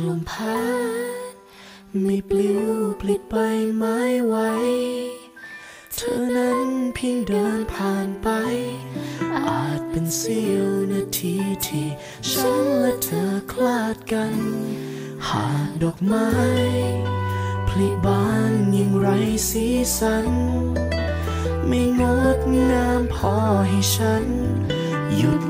ลมพัดไม่ปลิวปลิดไปไม้ไหวเธอนั้นเพียงเดินผ่านไป อาจเป็นเสี้ยวนาทีที่ฉันและเธอคลาดกัน หากดอกไม้ผลิบานยังไรสีสัน ไม่งดงามพอให้ฉัน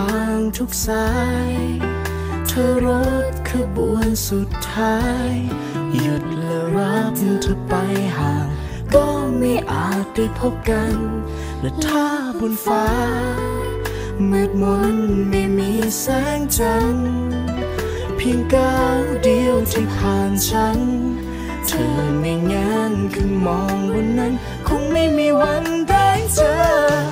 างทุกสาย เธอรถขบวนสุดท้าย หยุดและรับเธอไปห่าง ก็ไม่อาจได้พบกัน และถ้าบนฟ้า มืดมนไม่มีแสงจันทร์เพียงก้าวเดียวที่ผ่านฉัน เธอไม่งานคือมองบนนั้น คงไม่มีวันได้เจอ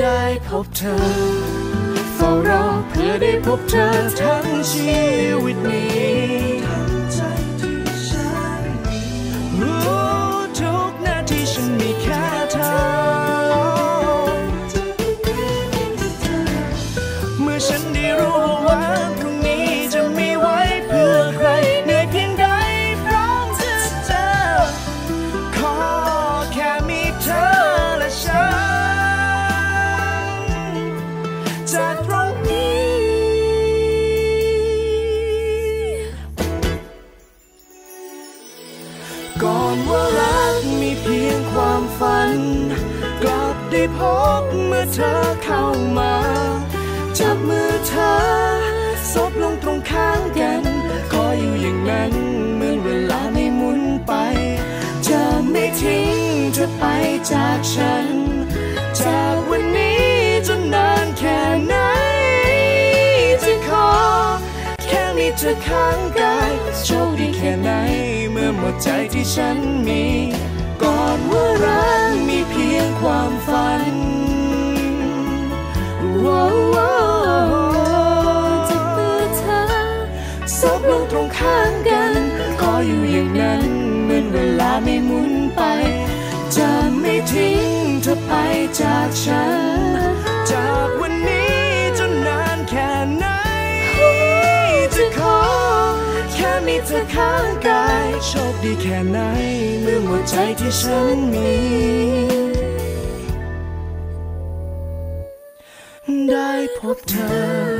ได้พบเธอเฝ้ารอเพื่อได้พบเธอทั้งชีวิตนี้ ก่อนว่ารักมีเพียงความฝัน กลับได้พบเมื่อเธอเข้ามา จับมือเธอซบลงตรงข้างกัน คออยู่อย่างนั้นเมื่อเวลาไม่หมุนไป จะไม่ทิ้งเธอไปจากฉัน เธอข้างกายโชคดีแค่ไหน เมื่อหมดใจที่ฉันมีก่อนว่ารักมีเพียงความฝันว้าวจับมือเธอซบลงตรงข้างกันขออยู่อย่างนั้นเหมือนเวลาไม่หมุนไป จะไม่ทิ้งเธอไปจากฉัน ค่มีเธอข้างกายโชคดีแค่ไหนเมื่อหมดใจที่ฉันมีได้พบเธอ